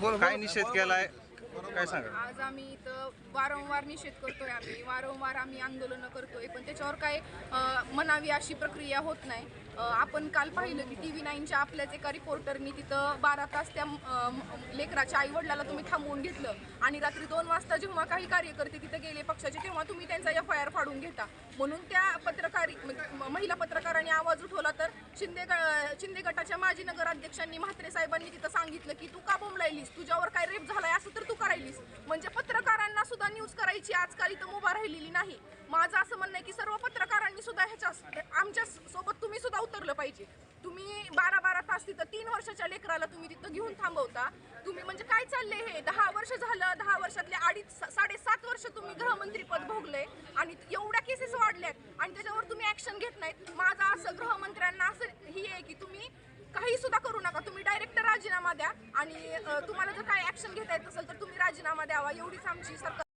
काय निषेध केलाय? काय सांगा आज आम्ही इथं वारंवार निषेध करतोय आम्ही. वारंवार आम्ही आंदोलनं करतोय. पण त्याच्यावर काय अ, म्हणावी अशी प्रक्रिया होत नाही. अ, आपण काल पाहिलं की टी व्ही नाईनच्या आपल्याच एका रिपोर्टरनी तिथं बारा तास त्या अ, म- लेकराच्या आईवडिलाला तुम्ही थांबवून घेतलं. आणि रात्री दोन वाजता जेव्हा काही कार्यकर्ते तिथं गेले पक्षाचे तेव्हा तुम्ही त्यांचा एफ आय आर फाडून घेता. म्हणून त्या पत्रकारी म- महिला पत्रकारांनी आवाज उठवला तर शिंदे ग- शिंदे गटाच्या माजी नगराध्यक्षांनी म्हात्रे साहेबांनी तिथं सांगितलं की तू का बोंबलायलीस? तुझ्यावर काय रेप झालाय असं तर तू करायलीस म्हणजे पत्रकारांना सुद्धा न्यूज करायची आजकाल इथं मुभा राहिलेली नाही. माझं असं म्हणणं आहे की सर्व पत्रकारांनी सुद्धा ह्याच्या आमच्यासोबत तुम्ही सुद्धा उतरलं पाहिजे तुम्ही बारा बारा तास तिथं तीन वर्षाच्या लेकराला तुम्ही तिथं घेऊन थांबवता. तुम्ही म्हणजे काय चाललंय हे? दहा वर्ष झालं दहा वर्षातले अडीच साडेसात वर्ष तुम्ही गृहमंत्रीपद भोगले आणि एवढ्या केसेस वाढल्यात आणि त्याच्यावर तुम्ही ऍक्शन घेत नाहीत. माझं असं गृहमंत्र्यांना असं ही आहे की तुम्ही काही सुद्धा करू नका. तुम्ही डायरेक्ट राजीनामा द्या आणि तुम्हाला जर काय ऍक्शन घेता येत असेल तर तुम्ही राजीनामा द्यावा. एवढीच आमची सरकार